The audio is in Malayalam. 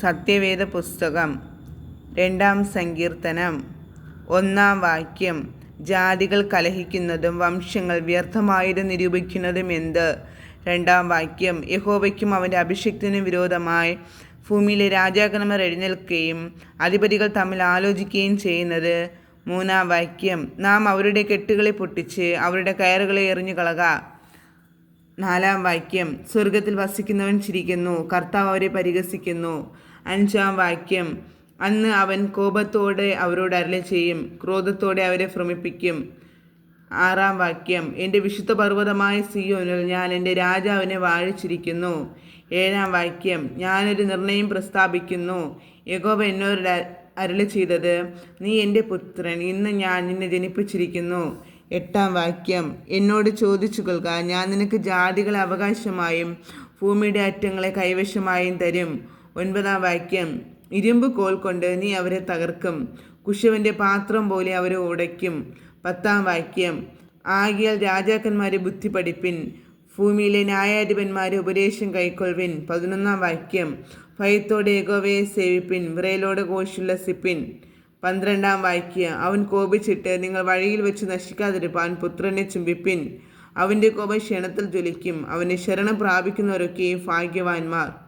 സത്യവേദ പുസ്തകം രണ്ടാം സങ്കീർത്തനം ഒന്നാം വാക്യം ജാതികൾ കലഹിക്കുന്നതും വംശങ്ങൾ വ്യർത്ഥമായത് നിരൂപിക്കുന്നതും എന്ത്? രണ്ടാം വാക്യം യഹോവയ്ക്കും അവന്റെ അഭിഷേകത്തിനും വിരോധമായി ഭൂമിയിലെ രാജാക്കന്മാർ എഴുന്നേൽക്കുകയും അധിപതികൾ തമ്മിൽ ആലോചിക്കുകയും ചെയ്യുന്നത്. മൂന്നാം വാക്യം നാം അവരുടെ കെട്ടുകളെ പൊട്ടിച്ച് അവരുടെ കയറുകളെ എറിഞ്ഞു കളക നാലാം വാക്യം സ്വർഗത്തിൽ വസിക്കുന്നവൻ ചിരിക്കുന്നു കർത്താവ് അവരെ പരിഹസിക്കുന്നു. അഞ്ചാം വാക്യം അന്ന് അവൻ കോപത്തോടെ അവരോട് അരളി ചെയ്യും ക്രോധത്തോടെ അവരെ ഭ്രമിപ്പിക്കും. ആറാം വാക്യം എന്റെ വിശുദ്ധ പർവതമായ സിയോനിൽ ഞാൻ എന്റെ രാജാവിനെ വാഴിച്ചിരിക്കുന്നു. ഏഴാം വാക്യം ഞാനൊരു നിർണയം പ്രസ്താപിക്കുന്നു. യഗോബ എന്നോട് അരളി ചെയ്തത് നീ എന്റെ പുത്രൻ ഇന്ന് ഞാൻ നിന്നെ ജനിപ്പിച്ചിരിക്കുന്നു. എട്ടാം വാക്യം. എന്നോട് ചോദിച്ചു കൊള്ളുക ഞാൻ നിനക്ക് ജാതികളെ അവകാശമായും ഭൂമിയുടെ അറ്റങ്ങളെ കൈവശമായും തരും. ഒൻപതാം വാക്യം. ഇരുമ്പ് കോൽ കൊണ്ട് നീ അവരെ തകർക്കും. കുശവന്റെ പാത്രം പോലെ അവരെ ഉടയ്ക്കും. പത്താം വാക്യം. ആകിയാൽ രാജാക്കന്മാരെ ബുദ്ധി പഠിപ്പിൻ ഭൂമിയിലെ ന്യായാധിപന്മാരെ ഉപദേശം കൈക്കൊള്ളുവിൻ. പതിനൊന്നാം വാക്യം. ഭയത്തോടെ ഏകോവയെ സേവിപ്പിൻ. വിറയലോടെ ഘോഷുല്ലസിപ്പിൻ പന്ത്രണ്ടാം വാക്യം അവൻ കോപിച്ചിട്ട് നിങ്ങൾ വഴിയിൽ വെച്ച് നശിക്കാതിരുപ്പാൻ പുത്രനെ ചുംബിപ്പിൻ. അവന്റെ കോപം ക്ഷണത്തിൽ ജ്വലിക്കും. അവന് ശരണം പ്രാപിക്കുന്നവരൊക്കെയും ഭാഗ്യവാന്മാർ.